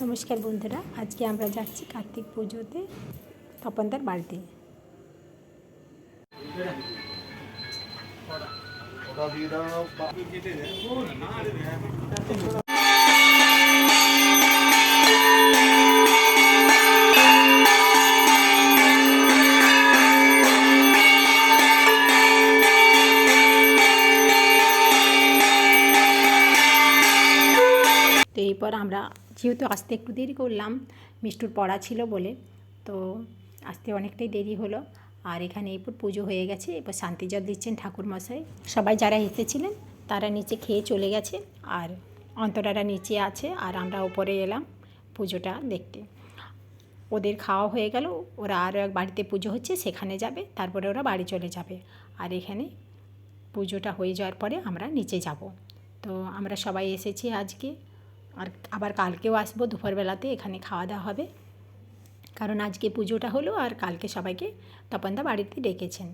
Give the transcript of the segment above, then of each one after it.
নমস্কার বন্ধুরা আজকে আমরা যাচ্ছি কার্তিক পুজোতে তপনদার বাড়িতে ওটা দিয়ে দাও বা- তো এরপর আমরা যেহেতু আসতে একটু দেরি করলাম, মিষ্টুর পড়া ছিল বলে, তো আসতে অনেকটাই দেরি হলো। আর এখানে এরপর পুজো হয়ে গেছে, এরপর শান্তি জল দিচ্ছেন ঠাকুরমশাই। সবাই যারা এসেছিলেন, তারা নিচে খেয়ে চলে গেছে, আর অন্তরারা নিচে আছে, আর আমরা ওপরে এলাম পুজোটা দেখতে। ওদের খাওয়া হয়ে গেল, ওরা আরও এক বাড়িতে পুজো হচ্ছে, সেখানে যাবে, তারপরে ওরা বাড়ি চলে যাবে। আর এখানে পুজোটা হয়ে যাওয়ার পরে আমরা নিচে যাব। তো আমরা সবাই এসেছি আজকে। আর আবার কালকেও আসব দুপুরবেলাতে এখানে খাওয়া দাওয়া হবে। কারণ আজকে পুজোটা হলো আর কালকে সবাইকে তপনদা বাড়িতে ডেকেছেন।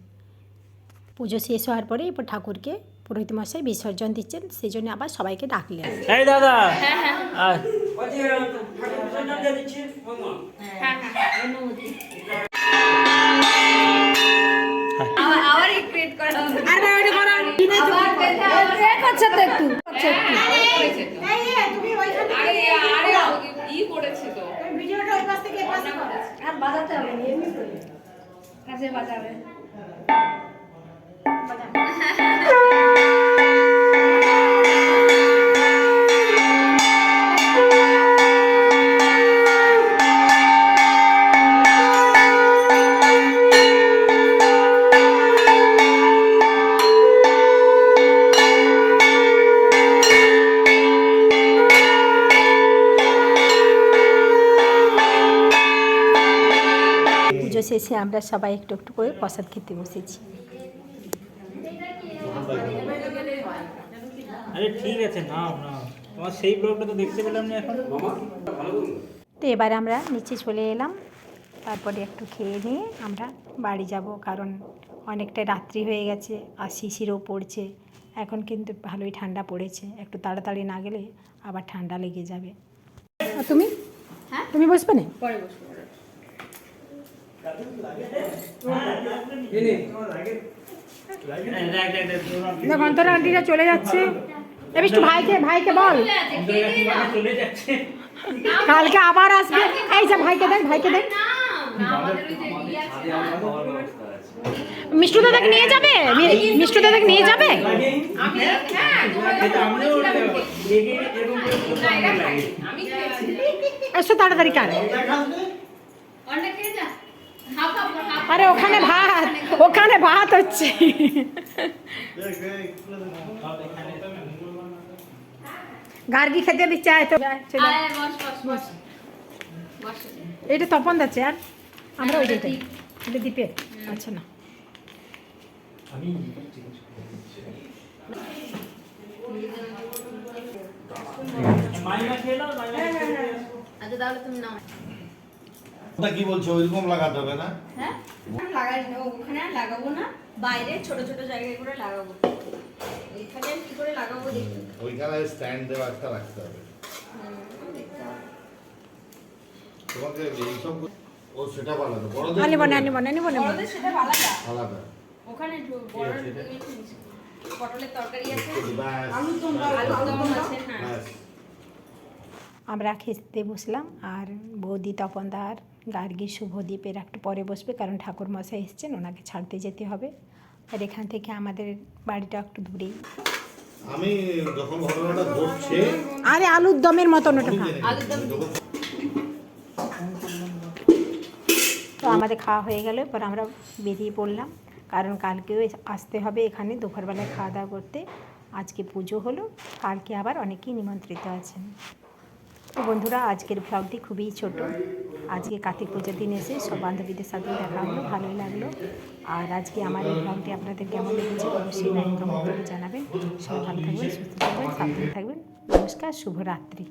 পুজো শেষ হওয়ার পরে এরপর ঠাকুরকে পুরোহিত মশাই বিসর্জন দিচ্ছেন সেই জন্য আবার সবাইকে ডাকলেন। এই দাদা! করা হবে। আরে একটু করছে একটু আরে আরে ই করেছে তো ভিডিওটা ওই পাশ থেকে এই পাশে করেছে আর বাজাতে হবে এমনি করে কাছে বাজাবে। শেষে আমরা সবাই একটু একটু করে প্রসাদ খেতে বসেছি। আরে ঠিক আছে নাও নাও। তোমার সেই ব্লগটা তো দেখতে পেলাম না এখন। তো এবারে আমরা নিচে চলে এলাম। তারপরে একটু খেয়ে নিয়ে আমরা বাড়ি যাব কারণ অনেকটা রাত্রি হয়ে গেছে আর শিশিরও পড়ছে। এখন কিন্তু ভালোই ঠান্ডা পড়েছে। একটু তাড়াতাড়ি না গেলে আবার ঠান্ডা লেগে যাবে। তুমি? হ্যাঁ? তুমি বসবে না? পরে বসবো। দেখো অন্তরা আন্টিরা চলে যাচ্ছে। একটু ভাইকে ভাইকে বল। কালকে আবার আসবে। এই যে ভাইকে দেখ ভাইকে দেখ। মিষ্টু দাদাকে নিয়ে যাবে? মিষ্টু দাদাকে নিয়ে যাবে? এসো তাড়াতাড়ি কার। অনেক খেয়ে যা। আরে ওখানে ভাত ওখানে ভাত হচ্ছে। গার্গি খেতে আয় তো। এটা তপন যাচ্ছে আর আমরা ওই যেটাই এটা দ্বীপের আচ্ছা না। আচ্ছা তাহলে তুমি নাও। ওটা কি বলছো? ওইরকম লাগাতে হবে না? হ্যাঁ? লাগাই ওখানে আর লাগাবো না। বাইরে ছোট ছোট জায়গায় করে লাগাবো। এখানে কি করে লাগাবো দেখি। ওইখানে স্ট্যান্ড দেওয়া একটা রাখতে হবে। তোমাকে এইসব ও সেটা বানাবে বড়দের আনিব না আনিব না আনিব না। বড়দের সেটা আলাদা। আলাদা। ওখানে বড় পটলের তরকারি আছে। আলু ব্যাস, আলুর দম আছে হ্যাঁ। আমরা খেতে বসলাম আর বৌদি তপনদার গার্গী শুভদ্বীপের একটু পরে বসবে কারণ ঠাকুর মশাই এসছেন ওনাকে ছাড়তে যেতে হবে। আর এখান থেকে আমাদের বাড়িটা একটু দূরেই। আমি যখন ঘটনাটা ঘটছে আরে আলুর দমের মতন ওটা। আলুর দম তো আমাদের খাওয়া হয়ে গেল এরপর আমরা বেরিয়ে পড়লাম কারণ কালকেও আসতে হবে এখানে দুপুরবেলায় খাওয়া দাওয়া করতে। আজকে পুজো হলো কালকে আবার অনেকেই নিমন্ত্রিত আছেন। তো বন্ধুরা, আজকের ব্লগটি খুবই ছোট। আজকে কার্তিক পুজোর দিন এসে সব বান্ধবীদের সাথে দেখা হলো, ভালোই লাগল। আর আজকে আমার এই ব্লগটি আপনাদের কেমন লেগেছে অবশ্যই লাইক কমেন্ট করে জানাবেন। সবাই ভালো থাকবেন, সুস্থ থাকবেন, সাবধানে থাকবেন। নমস্কার, শুভরাত্রি।